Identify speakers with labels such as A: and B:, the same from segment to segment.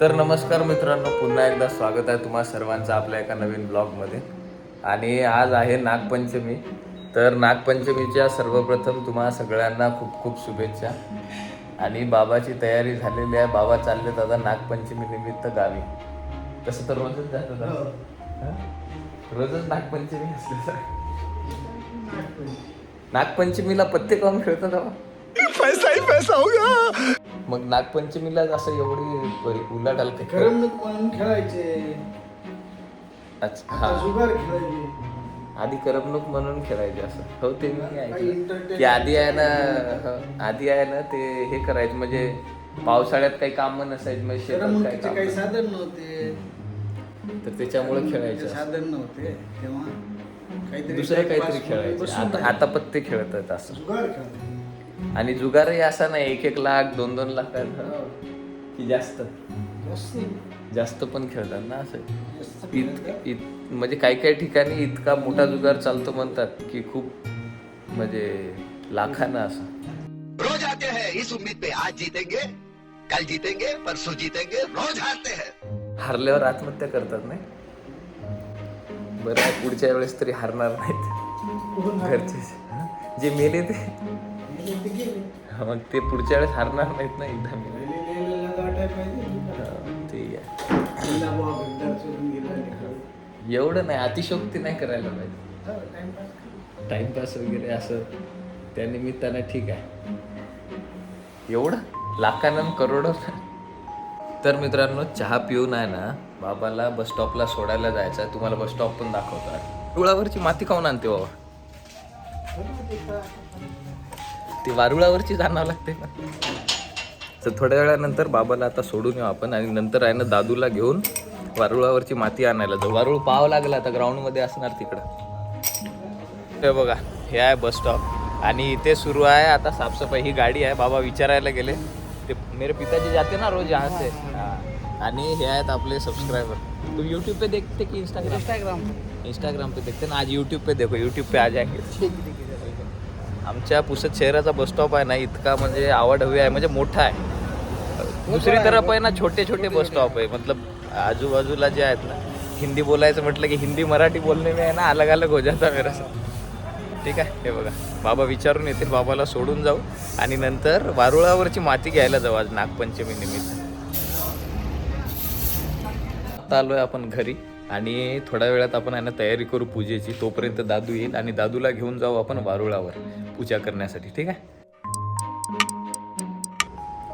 A: तर नमस्कार मित्रांनो पुन्हा एकदा स्वागत आहे तुम्हा सर्वांचं आपल्या एका नवीन ब्लॉगमध्ये. आणि आज आहे नागपंचमी. तर नागपंचमीच्या सर्वप्रथम तुम्हा सगळ्यांना खूप खूप शुभेच्छा. आणि बाबाची तयारी झालेली आहे. बाबा चाललेत आता नागपंचमी निमित्त गावी. तसं तर रोजच जातात हं? रोजच नागपंचमी असते नागपंचमीला पत्ते काऊन खेळतात बाबा? मग नागपंचमीला असं एवढी उलाढाल
B: करमणूक म्हणून खेळायचे.
A: अच्छा
B: आता
A: हा
B: जुगार खेळायचे.
A: आधी करमणूक म्हणून खेळायचे असं. हो ते मी ऐकलं. की आधी आहे ना हं, आधी आहे ना ते हे करायचं म्हणजे पावसाळ्यात काही काम नसायचे म्हणजे शेतात काही
B: करमणुकीचे काही. साधन नव्हते.
A: तर त्याच्यामुळे खेळायचे असं.
B: साधन नव्हते. तेव्हा काहीतरी
A: दुसरं काहीतरी खेळायचे.
B: बसून
A: आता पत्ते खेळतात असं.
B: जुगार खेळायचे.
A: आणि जुगारही असा नाही एक एक लाख दोन दोन लाख की जास्त.
B: जास्त.
A: जास्त पण खेळतात ना असं. इत. इत म्हणजे काही काही ठिकाणी इतका मोठा जुगार चालतो म्हणतात की खूप म्हणजे लाखानं असं.
C: रोज आते हैं इस उम्मीद पे आज जीतेंगे कल जीतेंगे परसों जीतेंगे रोज हारते हैं।
A: हारल्यावर आत्महत्या करतात नाही? बरं पुढच्या वेळेस तरी हारणार नाहीत? घरचे. जे मेले ते. मग ते पुढच्या वेळेस हारणार नाहीत ना एकदा.
B: लेकरं.
A: एवढं नाही अतिशोक्ती नाही करायला पाहिजे.
B: टाइमपास
A: वगैरे असं त्या निमित्तानं ठीक आहे. एवढं? लाखानं करोडो? तर मित्रांनो चहा पिऊन आहे ना बाबाला बस स्टॉपला सोडायला जायचं आहे तुम्हाला बस स्टॉप पण दाखवतात रुळावरची माती खाऊन आणते बाबा?
B: ते?
A: ती वारुळावरची जाणावं लागते ना. तर थोड्या वेळानंतर बाबाला आता सोडून येऊ आपण आणि नंतर आहे ना दादूला घेऊन वारुळावरची माती आणायला जाऊ. वारुळ पाहावं लागलं आता ग्राउंडमध्ये असणार तिकडं. हे बघा हे आहे बस स्टॉप आणि इथे सुरू आहे आता साफसफाई. ही गाडी आहे बाबा विचारायला गेले. ते मेरे पिताजी जाते ना रोज यहाँ से. हाँ. आणि हे आहेत आपले सबस्क्राइबर तुम यूट्यूब पे देखते कि इंस्टाग्राम इंस्टाग्राम इंस्टाग्राम पे देखते ना. आज यूट्यूब पे देखो. यूट्यूब पे आ जाएंगे. आमच्या पुसद शहराचा बस स्टॉप आहे ना इतका म्हणजे आवड हवी आहे म्हणजे मोठा आहे. दुसरी तरफ आहे ना छोटे छोटे बस स्टॉप आहे. मतलब आजूबाजूला जे आहेत ना हिंदी बोलायचं म्हटलं की हिंदी मराठी बोलणे में आहे ना अलग अलग हो जाता मेरा ठीक आहे हे बघा. बाबा विचारून येतील बाबाला सोडून जाऊ. आणि नंतर वारुळावरची माती घ्यायला जाऊ आज नागपंचमी निमित्त आता आलोय आपण घरी. आणि थोड्या वेळात आपण आहे ना तयारी करू पूजेची. तोपर्यंत दादू येईल आणि दादूला घेऊन जाऊ आपण वारुळावर पूजा करण्यासाठी. ठीक आहे?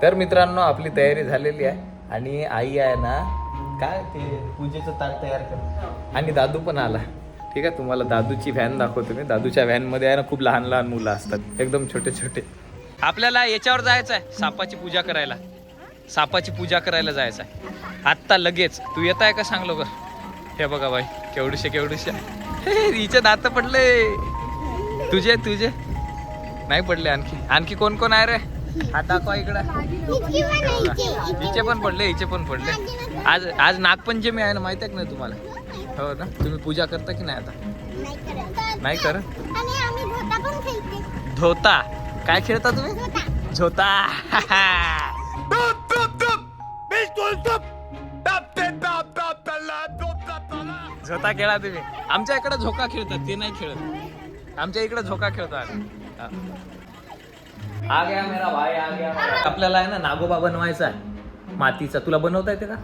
A: तर मित्रांनो आपली तयारी झालेली आहे. आणि आई आहे ना काय ते पूजेचं ताट तयार कर आणि दादू पण आला. ठीक आहे? तुम्हाला दादूची व्हॅन दाखवतो मी. दादूच्या व्हॅनमध्ये आहे ना खूप लहान लहान मुलं असतात. एकदम छोटे छोटे. आपल्याला याच्यावर जायचं आहे. सापाची पूजा करायला. सापाची पूजा करायला जायचं आहे. आत्ता लगेच. तू येत आहे का? सांग लवकर. हे बघा बाई केवढीशे केवढीशे. हिचे दात पडले. तुझे तुझे. नाही पडले आणखी. आणखी कोण कोण आहे रे? हा दाखवा इकडं. हिचे पण पडले हिचे पण पडले. आज आज नागपंचमी आहे ना माहिती आहे का नाही तुम्हाला? हो ना? तुम्ही पूजा करता की नाही आता? नाही
D: खेळते.
A: धोता. काय खेळता तुम्ही? झोता झोता खेळा तुम्ही. आमच्या इकडे झोका खेळतात ते नाही खेळत. आमच्या इकडे झोका खेळतात. हा. आ गया मेरा भाई आ गया मेरा. आपल्याला आहे ना नागोबा बनवायचा आहे. मातीचा. तुला बनवता येते का?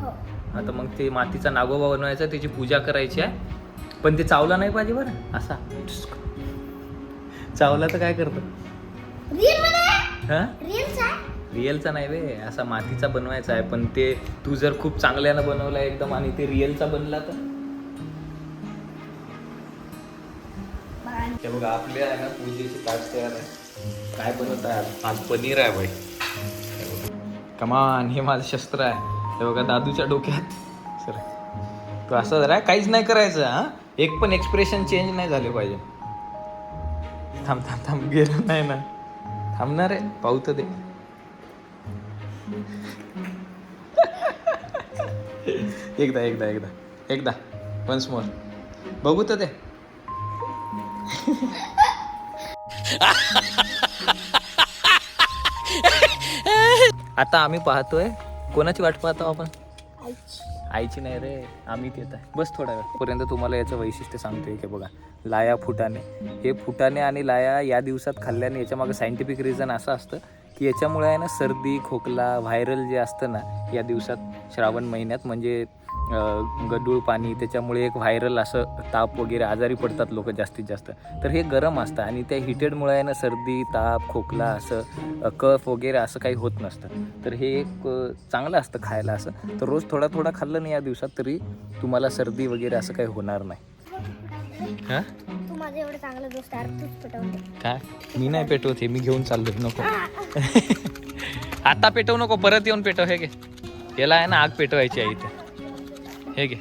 A: आता मग ते मातीचा नागोबा बनवायचा त्याची पूजा करायची आहे. पण ते चावला नाही पाहिजे बरं. असा. चावला तर काय करतो? हा? रिअलचा नाही बे असा मातीचा बनवायचा आहे. पण ते तू जर खूप चांगल्यानं बनवला एकदम आणि ते रिअलचा बनला तर? ते बघा आपले आहे ना पूजेची ताट तयार आहे. काय बनवत आहे आज? पनीर आहे बाई. कमान हे माझं शस्त्र आहे. ते बघा दादूच्या डोक्यात. सर तू असं जरा काहीच नाही करायचं हा? एक पण एक्सप्रेशन चेंज नाही झाले पाहिजे. थांब थांब थांब गेलं नाही ना. थांबणार आहे? पाहू तर दे. एकदा एकदा एकदा. एकदा. वन्स मोर बघू तर ते आता आम्ही पाहतोय कोणाची वाट पाहतो आपण?
D: आईची.
A: नाही रे आम्ही येत आहे. बस थोड्या वेळ. पर्यंत तुम्हाला याचं वैशिष्ट्य सांगतोय की बघा. लाया फुटाणे हे फुटाणे आणि लाया या दिवसात खाल्ल्याने याच्या मागे सायंटिफिक रिझन असं असतं. की याच्यामुळे आहे ना सर्दी खोकला व्हायरल जे असतं ना या दिवसात श्रावण महिन्यात म्हणजे गडूळ पाणी त्याच्यामुळे एक व्हायरल असं ताप वगैरे आजारी पडतात लोक जास्तीत जास्त. तर हे गरम असतं आणि त्या हिटेडमुळे आहे ना सर्दी ताप खोकला असं कफ वगैरे असं काही होत नसतं. तर हे एक चांगलं असतं खायला असं. तर रोज थोडा थोडा खाल्लं नाही या दिवसात तरी तुम्हाला सर्दी वगैरे असं काही होणार नाही. हां?
D: माझं एवढं चांगलं दोस्त आहे. तूच पटवते
A: काय? मी नाही पेटवत मी घेऊन चाललो नको. आता पेटवू नको परत येऊन पेटव हे घे. याला आहे ना आग पेटवायची आहे इथे. हे घे.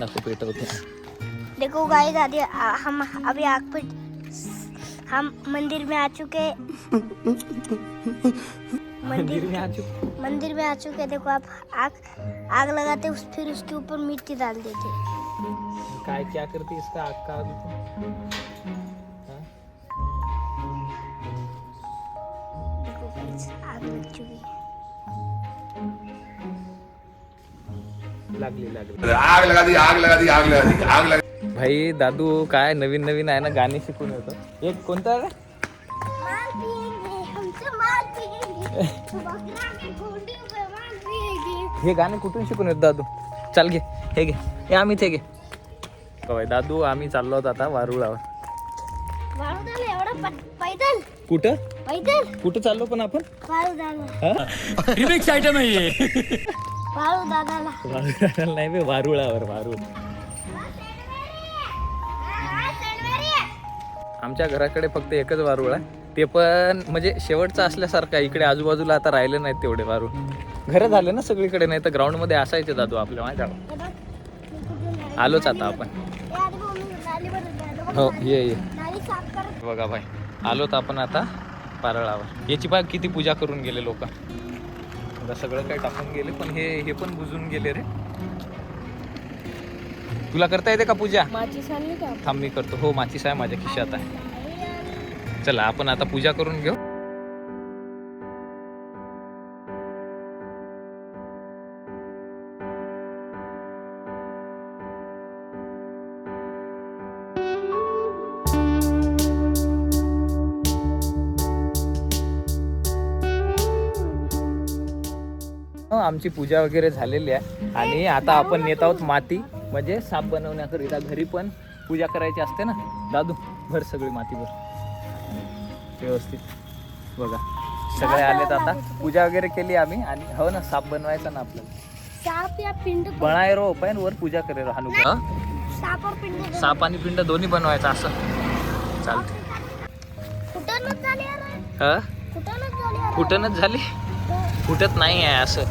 A: नको पेटवते
D: देखो गाइस आदि हम अभी आग पे हम मंदिर में आ चुके मंदिर
A: में आ चुके।
D: मंदिर में आ चुके देखो आप आग आग लगाते उस फिर उसके ऊपर मिट्टी डाल देते।
A: काय क्या करते इसका लागली लागली.
E: आग लगा दी आग लगा दी आग लगा दी आग लगा
A: भाई दादू काय नवीन नवीन आहे ना गाणे शिकून येतो. एक कोणता हे गाणे कुठून शिकून येतो दादू? चाल घे हे घे. हे आम्ही ते घे. बाई दादू आम्ही चाललो आहोत आता वारुळावर.
D: पैदल.
A: कुठं?
D: पैदल.
A: कुठं चाललो पण आपण? हा? आयटम आहे नाही बे वारुळावर वारुळ. आमच्या घराकडे फक्त एकच वारुळ आहे. ते पण म्हणजे शेवटचं असल्यासारखं. इकडे आजूबाजूला आता राहिले नाहीत तेवढे वारुळ. घरं झाले ना सगळीकडे नाही तर ग्राउंडमध्ये असायचे दादू आपल्या माहिती आहे का?
D: बघ, मी कुठून नाली-
A: आलोच आता आपण
D: ए, आधी भाऊ, मी नालीवर उभा आहे. बघ,
A: हो ये ये. बघा भाई आलोत आपण आता पारळावर. याची बाग किती पूजा करून गेले लोक? आता सगळं काही टाकून गेले पण हे हे पण बुजून गेले रे. तुला करता येते का पूजा? थांब मी करतो. हो माचीस आहे माझ्या खिशात आहे. चला आपण आता पूजा करून घेऊ. आमची पूजा वगैरे झालेली आहे. आणि आता आपण नेत आहोत माती. म्हणजे साप बनवण्याकरिता घरी पण पूजा करायची असते ना. दादू भर सगळी माती भर. व्यवस्थित. बघा. सगळे आलेत आता. पूजा वगैरे केली आम्ही. आणि हो ना साप बनवायचा ना आपल्याला.
D: साप या पिंड
A: बनाय रो पण वर पूजा करे रो हनुमान
D: साप और पिंड
A: साप आणि पिंड दोन्ही बनवायचं असं. चालतं
D: कुठूनच झाली
A: हा? फुटत नाही आहे असं.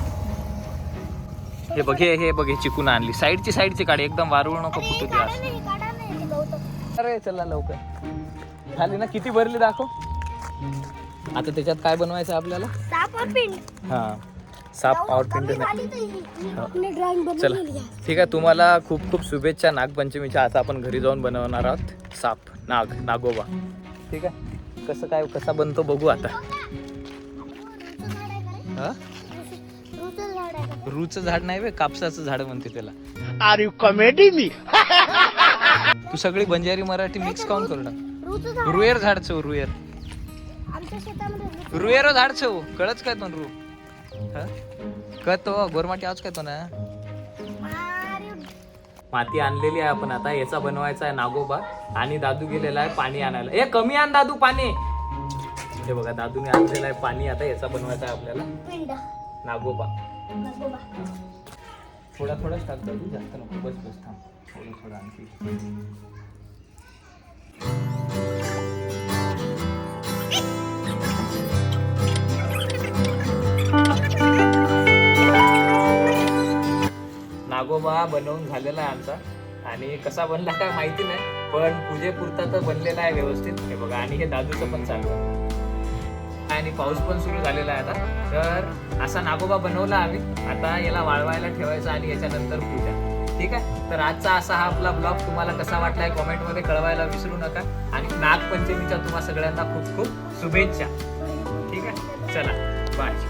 A: हे बघ हे हे बघ हे चिकून आणली. साईडची साईडची काढ एकदम वारुळ नको फुटू दे
D: काढा
A: असं
D: नाही काढा नाही ते गवतं.
A: अरे चला लवकर. झाली ना किती भरली दाखव. आता त्याच्यात काय बनवायचं आपल्याला?
D: साप और पिंड.
A: हा साप और पिंड नाही. चला. ठीक आहे तुम्हाला खूप खूप शुभेच्छा नागपंचमीच्या. आता आपण घरी जाऊन बनवणार आहोत साप नाग नागोबा. ठीक आहे? कसं काय कसा बनतो बघू आता? हा?
D: रुचं झाड
A: नाही बे कापसाचं झाड म्हणते त्याला.
E: आर यू कॉमेडी मी
A: तू सगळी बंजारी मराठी मिक्स काऊन करू
D: रुचं झाड.
A: रुयर झाड छो रुयर
D: आमच्या शेतामध्ये
A: झाड. छो कळच काय तो रू? कळतो गोरमाटी आवाज काय तो ना माती आणलेली आहे आपण आता याचा बनवायचा आहे नागोबा. आणि दादू गेलेला आहे पाणी आणायला. ए कमी आण दादू पाणी. हे बघा दादूने आणलेलं आहे पाणी आता याचा बनवायचा आहे आपल्याला.
D: पिंड.
A: नगोबा. थोडा थोडाच टाकतो तू जास्त नको. बस बस थांब. थोडं थोडं आणखी. नागोबा बनवून झालेला आहे आमचा. आणि कसा बनला काय माहिती नाही पण पूजेपुरता तर बनलेला आहे व्यवस्थित. हे बघा आणि हे दादूचं पण चांगलं आणि पाऊस पण सुरू झालेला आहे आता. तर असा नागोबा बनवला आम्ही. आता याला वाळवायला ठेवायचा आणि याच्यानंतर पूजा. ठीक आहे? तर आजचा असा हा आपला ब्लॉग तुम्हाला कसा वाटलाय कॉमेंटमध्ये कळवायला विसरू नका. आणि नागपंचमीच्या तुम्हाला सगळ्यांना खूप खूप शुभेच्छा. ठीक आहे? चला बाय